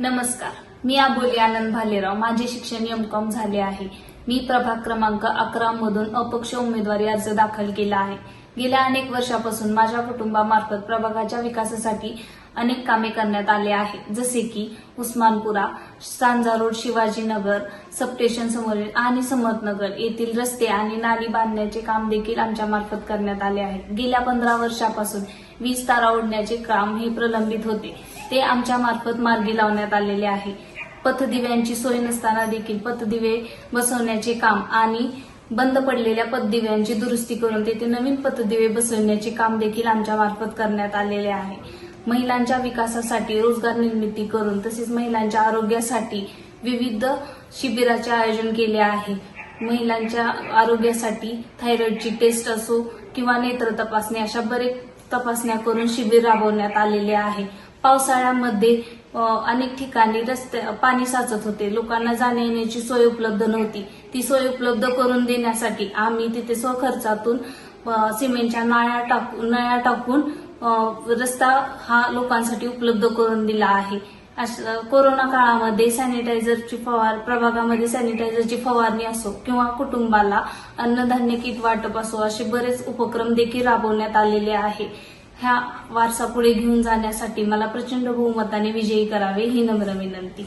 नमस्कार. मी आबोली आनंद भालेराव. माझे शिक्षण एमकॉम झाले आहे. मी प्रभाग क्रमांक अकरा मधून अपक्ष उमेदवारी अर्ज दाखल केला आहे. गेल्या अनेक वर्षापासून माझ्या कुटुंबामार्फत प्रभागाच्या विकासासाठी अनेक कामे करण्यात आले आहे जसे की उस्मानपुरा सांजा रोड शिवाजीनगर सबस्टेशन समोरील आणि समर्थनगर येथील रस्ते आणि नाली बांधण्याचे काम देखील आमच्या मार्फत करण्यात आले आहे गेल्या पंधरा वर्षापासून वीज तारा ओढण्याचे काम हे प्रलंबित होते. ते आमच्या मार्फत मार्गी लावण्यात आलेले आहे. पथदिव्यांची सोय नसताना देखील पथदिवे बसवण्याचे काम आणि बंद पडलेल्या पतदिव्यांची दुरुस्ती करून तेथे नवीन पतदिवे बसवण्याचे काम देखील आमच्या मार्फत करण्यात आलेले आहे. महिलांच्या विकासासाठी रोजगार निर्मिती करून तसेच महिलांच्या आरोग्यासाठी विविध शिबिराचे आयोजन केले आहे. महिलांच्या आरोग्यासाठी थायरॉइडची टेस्ट असो किंवा नेत्र तपासणी अशा बरेच तपासण्या करून शिबिर राबवण्यात आलेले आहे. पावसाळ्यामध्ये अनेक ठिकाणी रस्ते पाणी साचत होते. लोकांना जाण्या येण्याची सोय उपलब्ध नव्हती. ती सोय उपलब्ध करून देण्यासाठी आम्ही तिथे स्वखर्चातून सिमेंटच्या नळ्या टाकून नळ्या टाकून रस्ता हा लोकांसाठी उपलब्ध करून दिला आहे. कोरोना काळामध्ये सॅनिटायझरची फवार प्रभागामध्ये सॅनिटायझरची फवारणी असो किंवा कुटुंबाला अन्नधान्य किट वाटप असो असे बरेच उपक्रम देखील राबवण्यात आलेले आहे. ह्या वारसा पुढे घेऊन जाण्यासाठी मला प्रचंड बहुमताने विजयी करावे ही नम्र विनंती.